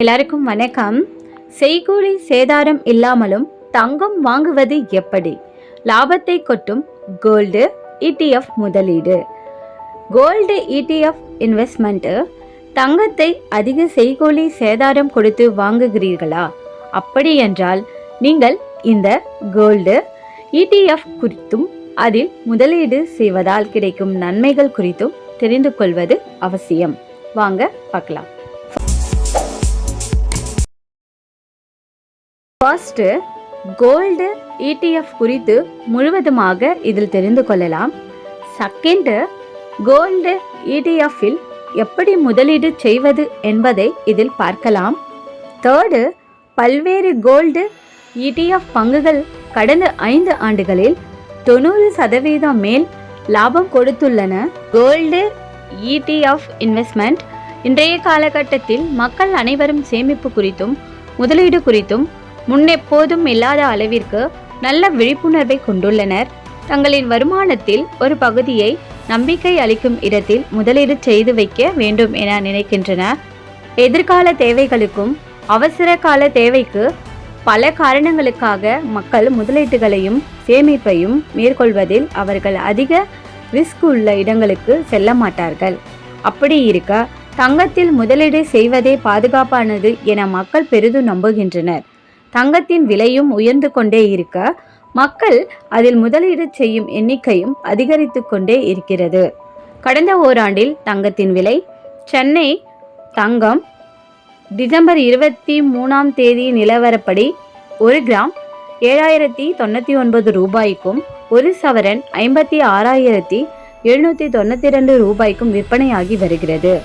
எல்லாருக்கும் வணக்கம். செய்கூலி சேதாரம் இல்லாமலும் தங்கம் வாங்குவது எப்படி? லாபத்தை கொட்டும் கோல்டு இடிஎஃப் முதலீடு. கோல்டு இடிஎஃப் இன்வெஸ்ட்மெண்ட்டு தங்கத்தை அதிக செய்கூலி சேதாரம் கொடுத்து வாங்குகிறீர்களா? அப்படி என்றால் நீங்கள் இந்த கோல்டு இடிஎஃப் குறித்தும் அதில் முதலீடு செய்வதால் கிடைக்கும் நன்மைகள் குறித்தும் தெரிந்து கொள்வது அவசியம். வாங்க பார்க்கலாம். ஃபர்ஸ்ட்டு கோல்டு இடிஎஃப் குறித்து முழுவதுமாக இதில் தெரிந்து கொள்ளலாம். செகண்டு கோல்டு இடிஎஃப்பில் எப்படி முதலீடு செய்வது என்பதை இதில் பார்க்கலாம். தேர்டு பல்வேறு கோல்டு இடிஎஃப் பங்குகள் கடந்த ஐந்து ஆண்டுகளில் தொண்ணூறு சதவீதம் மேல் லாபம் கொடுத்துள்ளன. கோல்டு இடிஎஃப் இன்வெஸ்ட்மெண்ட் இன்றைய காலகட்டத்தில் மக்கள் அனைவரும் சேமிப்பு குறித்தும் முதலீடு குறித்தும் முன்னெப்போதும் இல்லாத அளவிற்கு நல்ல விழிப்புணர்வை கொண்டுள்ளனர். தங்களின் வருமானத்தில் ஒரு பகுதியை நம்பிக்கை அளிக்கும் இடத்தில் முதலீடு செய்து வைக்க வேண்டும் என நினைக்கின்றனர் எதிர்கால தேவைகளுக்கும் அவசர கால தேவைக்கு பல காரணங்களுக்காக மக்கள் முதலீட்டுகளையும் சேமிப்பையும் மேற்கொள்வதில் அவர்கள் அதிக ரிஸ்க் உள்ள இடங்களுக்கு செல்ல மாட்டார்கள். அப்படி இருக்க தங்கத்தில் முதலீடு செய்வதே பாதுகாப்பானது என மக்கள் பெரிதும் நம்புகின்றனர். தங்கத்தின் விலையும் உயர்ந்து கொண்டே இருக்க மக்கள் அதில் முதலீடு செய்யும் எண்ணிக்கையும் அதிகரித்து கொண்டே இருக்கிறது. கடந்த ஓராண்டில் தங்கத்தின் விலை சென்னை தங்கம் டிசம்பர் இருபத்தி மூணாம் தேதி நிலவரப்படி ஒரு கிராம் ஏழாயிரத்தி தொண்ணூற்றி ஒன்பது ரூபாய்க்கும் ஒரு சவரன் ஐம்பத்தி ஆறாயிரத்தி எழுநூற்றி தொண்ணூற்றி ரெண்டு ரூபாய்க்கும் விற்பனையாகி வருகிறது.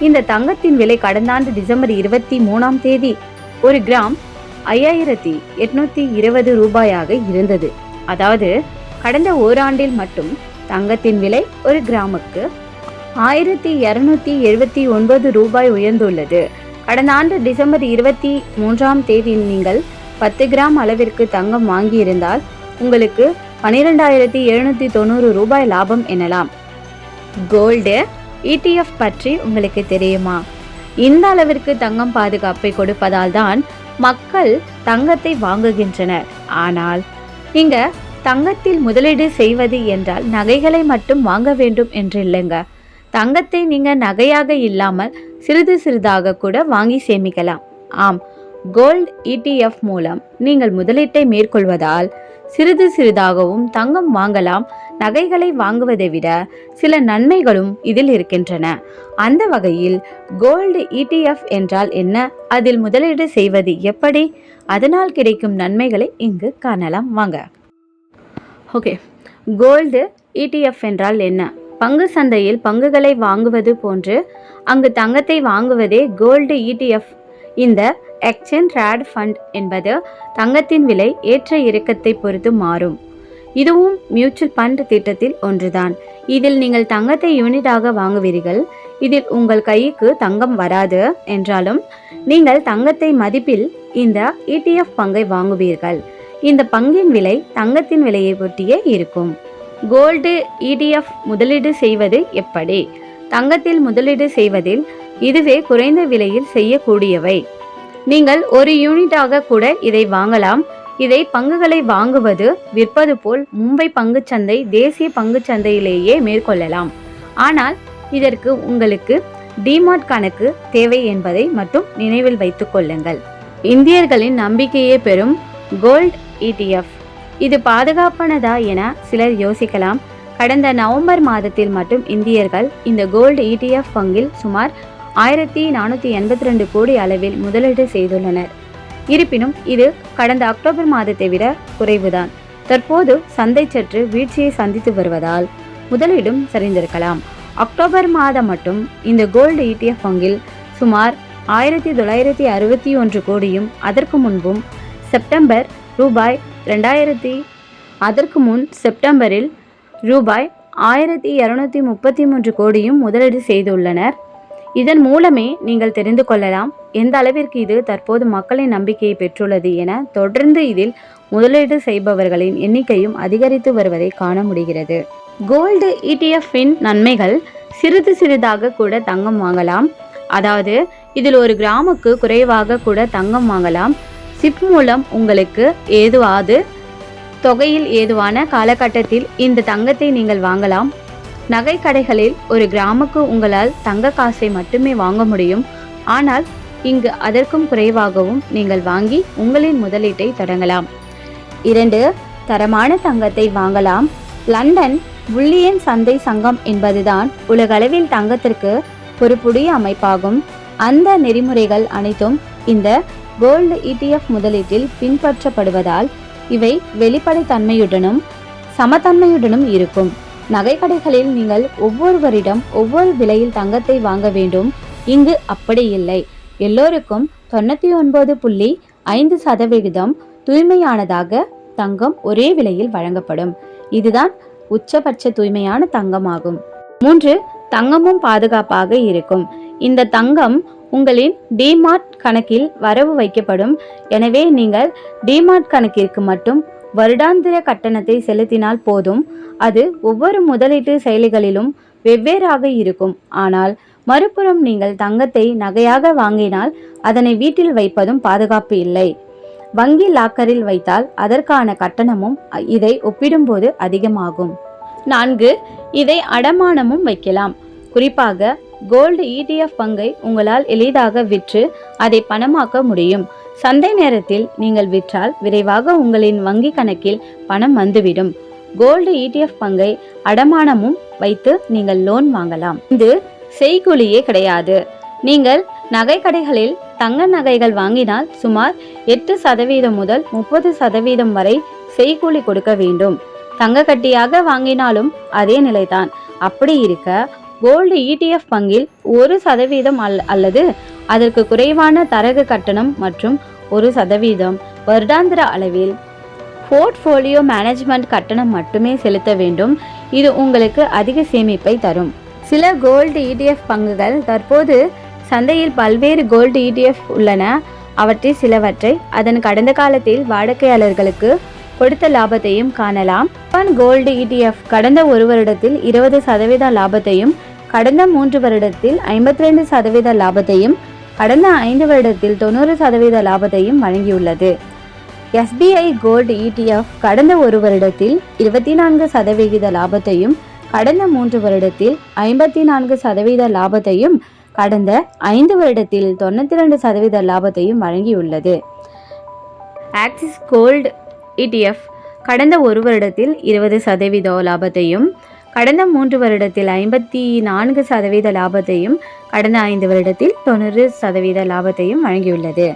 இந்த தங்கத்தின் விலை கடந்த ஆண்டு டிசம்பர் இருபத்தி மூணாம் தேதி ஒரு கிராம் ஐயாயிரத்தி எட்நூத்தி இருபது ரூபாயாக இருந்தது. அதாவது கடந்த ஓராண்டில் மட்டும் தங்கத்தின் விலை ஒரு கிராமுக்கு ஆயிரத்தி இருநூத்தி எழுபத்தி ஒன்பது ரூபாய் உயர்ந்துள்ளது. கடந்த ஆண்டு டிசம்பர் இருபத்தி மூன்றாம் தேதி நீங்கள் பத்து கிராம் அளவிற்கு தங்கம் வாங்கியிருந்தால் உங்களுக்கு பனிரெண்டாயிரத்தி எழுநூத்தி தொண்ணூறு ரூபாய் லாபம் எனலாம். கோல்டு இடிஎஃப் பற்றி உங்களுக்கு தெரியுமா? இந்த அளவிற்கு தங்கம் பாதுகாப்பை கொடுப்பதால் தான் மக்கள் தங்கத்தை வாங்குகின்றனர். ஆனால் நீங்க தங்கத்தில் முதலீடு செய்வது என்றால் நகைகளை மட்டும் வாங்க வேண்டும் என்று இல்லைங்க தங்கத்தை நீங்க நகையாக இல்லாமல் சிறிது சிறிதாக கூட வாங்கி சேமிக்கலாம். ஆம் கோல்ட் இடிஎஃப் மூலம் நீங்கள் முதலீட்டை மேற்கொள்வதால் சிறிது சிறிதாகவும் தங்கம் வாங்கலாம் நகைகளை வாங்குவதை விட சில நன்மைகளும் இதில் இருக்கின்றன. அந்த வகையில் கோல்டு இடிஎஃப் என்றால் என்ன? அதில் முதலீடு செய்வது எப்படி? அதனால் கிடைக்கும் நன்மைகளை இங்கு காணலாம். வாங்க. ஓகே. கோல்டு இடிஎஃப் என்றால் என்ன? பங்கு சந்தையில் பங்குகளை வாங்குவது போன்று அங்கு தங்கத்தை வாங்குவதே கோல்டு இடிஎஃப் இந்த எக்ஸ்சேஞ்ச் ரேட் ஃபண்ட் என்பது தங்கத்தின் விலை ஏற்ற இறக்கத்தை பொறுத்து மாறும். இதுவும் மியூச்சுவல் ஃபண்ட் திட்டத்தில் ஒன்றுதான். இதில் நீங்கள் தங்கத்தை யூனிட்டாக வாங்குவீர்கள். இதில் உங்கள் கைக்கு தங்கம் வராது என்றாலும் நீங்கள் தங்கத்தை மதிப்பில் இந்த இடிஎஃப் பங்கை வாங்குவீர்கள். இந்த பங்கின் விலை தங்கத்தின் விலையை ஒட்டியே இருக்கும். கோல்டு இடிஎஃப் முதலீடு செய்வது எப்படி? தங்கத்தில் முதலீடு செய்வதில் இதுவே குறைந்த விலையில் செய்யக்கூடியவை. நீங்கள் ஒரு யூனிட்டாக கூட இதை வாங்கலாம். இதை பங்குகளை வாங்குவது விற்பது போல் மும்பை பங்குச்சந்தை தேசிய பங்குச்சந்தையிலேயே மேற்கொள்ளலாம். ஆனால் இதற்கு உங்களுக்கு டிமார்ட் கணக்கு தேவை என்பதை மட்டும் நினைவில் வைத்துக் கொள்ளுங்கள். இந்தியர்களின் நம்பிக்கையை பெறும் கோல்ட் இடிஎஃப் இது பாதுகாப்பானதா என சிலர் யோசிக்கலாம். கடந்த நவம்பர் மாதத்தில் மட்டும் இந்தியர்கள் இந்த கோல்டு இடிஎஃப் பங்கில் சுமார் ஆயிரத்தி நானூற்றி எண்பத்தி ரெண்டு கோடி அளவில் முதலீடு செய்துள்ளனர். இருப்பினும் இது கடந்த அக்டோபர் மாதத்தை விட குறைவுதான். தற்போது சந்தை சற்று வீழ்ச்சியை சந்தித்து வருவதால் முதலீடும் சரிந்திருக்கலாம். அக்டோபர் மாதம் மட்டும் இந்த கோல்டு இடிஎஃப் பங்கில் சுமார் ஆயிரத்தி தொள்ளாயிரத்தி அறுபத்தி ஒன்று கோடியும் அதற்கு முன்பும் செப்டம்பர் ரூபாய் ரெண்டாயிரத்தி அதற்கு முன் செப்டம்பரில் ரூபாய் ஆயிரத்தி இரநூத்தி முப்பத்தி மூன்று கோடியும் முதலீடு செய்துள்ளனர். இதன் மூலமே நீங்கள் தெரிந்து கொள்ளலாம் எந்த அளவிற்கு இது தற்போது மக்களின் நம்பிக்கையை பெற்றுள்ளது என தொடர்ந்து இதில் முதலீடு செய்பவர்களின் எண்ணிக்கையும் அதிகரித்து வருவதை காண முடிகிறது. கோல்டு இடிஎஃப்பின் இன் நன்மைகள் சிறிது சிறிதாக கூட தங்கம் வாங்கலாம். அதாவது இதில் ஒரு கிராமுக்கு குறைவாக கூட தங்கம் வாங்கலாம். சிப் மூலம் உங்களுக்கு ஏதுவாது தொகையில் ஏதுவான காலகட்டத்தில் இந்த தங்கத்தை நீங்கள் வாங்கலாம். நகை கடைகளில் ஒரு கிராமுக்கு உங்களால் தங்க காசை மட்டுமே வாங்க முடியும். ஆனால் இங்கு அதற்கும் குறைவாகவும் நீங்கள் வாங்கி உங்களின் முதலீட்டை தொடங்கலாம். இரண்டு தரமான தங்கத்தை வாங்கலாம். லண்டன் புள்ளியன் சந்தை சங்கம் என்பதுதான் உலகளவில் தங்கத்திற்கு ஒரு புதிய அமைப்பாகும். அந்த நெறிமுறைகள் அனைத்தும் இந்த கோல்டு இடிஎஃப் முதலீட்டில் பின்பற்றப்படுவதால் இவை வெளிப்படைத்தன்மையுடனும் சமத்தன்மையுடனும் இருக்கும். நகைக்கடைகளில் நீங்கள் ஒவ்வொருவரிடம் ஒவ்வொரு விலையில் தங்கத்தை வாங்க வேண்டும். இங்கு அப்படி இல்லை. எல்லோருக்கும் தொண்ணூற்றி ஒன்பது புள்ளி ஐந்து சதவிகிதம் தூய்மையானதாக தங்கம் ஒரே விலையில் வழங்கப்படும். இதுதான் உச்சபட்ச தூய்மையான தங்கமாகும். மூன்று தங்கமும் பாதுகாப்பாக இருக்கும். இந்த தங்கம் உங்களின் டிமார்ட் கணக்கில் வரவு வைக்கப்படும். எனவே நீங்கள் டிமார்ட் கணக்கிற்கு மட்டும் வருடாந்திர கட்டணத்தை செலுத்தினால் போதும். அது ஒவ்வொரு முதலீட்டு செயலிகளிலும் வெவ்வேறாக இருக்கும். ஆனால் மறுபுறம் நீங்கள் தங்கத்தை நகையாக வாங்கினால் அதனை வீட்டில் வைப்பதும் பாதுகாப்பு இல்லை. வங்கி லாக்கரில் வைத்தால் அதற்கான கட்டணமும் இதை ஒப்பிடும்போது அதிகமாகும். நான்கு இதை அடமானமும் வைக்கலாம். குறிப்பாக கோல்டு இடிஎஃப் பங்கை உங்களால் எளிதாக விற்று அதை பணமாக்க முடியும். சந்தை நேரத்தில் நீங்கள் விற்றால் விரைவாக உங்களின் வங்கி கணக்கில் பணம் வந்துவிடும். கோல்டு இடிஎஃப் பங்கை அடமானமும் வைத்து நீங்கள் லோன் வாங்கலாம். இது செய்கூலியே கிடையாது. நீங்கள் நகை கடைகளில் தங்க நகைகள் வாங்கினால் சுமார் எட்டு சதவீதம் முதல் முப்பது சதவீதம் வரை செய்கூலி கொடுக்க வேண்டும். தங்க கட்டியாக வாங்கினாலும் அதே நிலைதான். அப்படி இருக்க கோல்டு இடிஎஃப் பங்கில் ஒரு சதவீதம் அல் அல்லது அதற்கு குறைவான தரகு கட்டணம் மற்றும் ஒரு சதவீதம் வருடாந்திர அளவில் போர்ட்ஃபோலியோ மேனேஜ்மெண்ட் கட்டணம் மட்டுமே செலுத்த வேண்டும். இது உங்களுக்கு அதிக சேமிப்பை தரும். சில கோல்டு இடிஎஃப் பங்குகள் தற்போது சந்தையில் பல்வேறு கோல்டு இடிஎஃப் உள்ளன. அவற்றில் சிலவற்றை அதன் கடந்த காலத்தில் வாடிக்கையாளர்களுக்கு கொடுத்த லாபத்தையும் காணலாம். பன் கோல்டு இடிஎஃப் கடந்த ஒரு வருடத்தில் இருபது சதவீத லாபத்தையும் கடந்த மூன்று வருடத்தில் ஐம்பத்தி ரெண்டு சதவீத லாபத்தையும் கடந்த ஐந்து வருடத்தில் தொண்ணூறு சதவீத லாபத்தையும் வழங்கியுள்ளது. எஸ்பிஐ கோல்டு இடிஎஃப் கடந்த ஒரு வருடத்தில் இருபத்தி நான்கு சதவிகித லாபத்தையும் கடந்த மூன்று வருடத்தில் ஐம்பத்தி நான்கு சதவீத லாபத்தையும் கடந்த ஐந்து வருடத்தில் தொண்ணூற்றி ரெண்டு சதவீத லாபத்தையும் வழங்கியுள்ளது. ஆக்சிஸ் கோல்டு இடிஎஃப் கடந்த ஒரு வருடத்தில் இருபது சதவீத லாபத்தையும் கடந்த மூன்று வருடத்தில் ஐம்பத்தி நான்கு சதவீத லாபத்தையும் கடந்த ஐந்து வருடத்தில் தொண்ணூறு சதவீத லாபத்தையும் வழங்கியுள்ளது.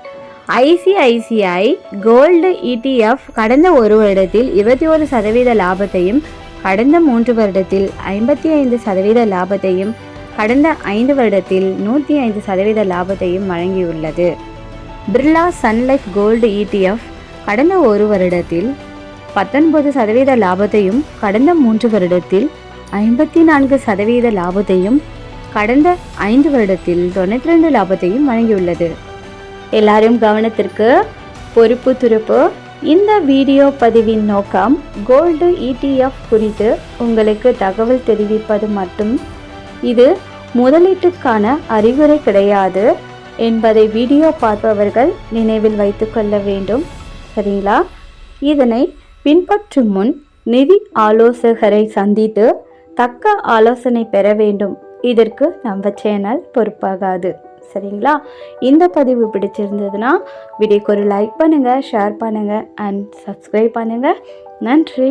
ஐசிஐசிஐ கோல்டு இடிஎஃப் கடந்த ஒரு வருடத்தில் இருபத்தி ஒரு சதவீத லாபத்தையும் கடந்த மூன்று வருடத்தில் ஐம்பத்தி ஐந்து சதவீத லாபத்தையும் கடந்த ஐந்து வருடத்தில் நூற்றி ஐந்து சதவீத லாபத்தையும் வழங்கியுள்ளது. பிர்லா சன்லைஃப் கோல்டு இடிஎஃப் கடந்த ஒரு வருடத்தில் பத்தொன்பது சதவீத லாபத்தையும் கடந்த மூன்று வருடத்தில் ஐம்பத்தி நான்கு சதவீத லாபத்தையும் கடந்த ஐந்து வருடத்தில் தொண்ணூற்றி ரெண்டு லாபத்தையும் வழங்கியுள்ளது. எல்லாரும் கவனத்திற்கு பொறுப்பு துருப்பு. இந்த வீடியோ பதிவின் நோக்கம் கோல்டு இடிஎஃப் குறித்து உங்களுக்கு தகவல் தெரிவிப்பது மட்டும். இது முதலீட்டுக்கான அறிகுறி கிடையாது என்பதை வீடியோ பார்ப்பவர்கள் நினைவில் வைத்துக்கொள்ள வேண்டும். சரிங்களா? இதனை பின்பற்றும் முன் நிதி ஆலோசகரை சந்தித்து தக்க ஆலோசனை பெற வேண்டும். இதற்கு நம்ம சேனல் பொறுப்பாகாது. சரிங்களா? இந்த பதிவு பிடிச்சிருந்ததுன்னா வீடியோக்கு ஒரு லைக் பண்ணுங்கள் ஷேர் பண்ணுங்கள் அண்ட் சப்ஸ்கிரைப் பண்ணுங்கள் நன்றி.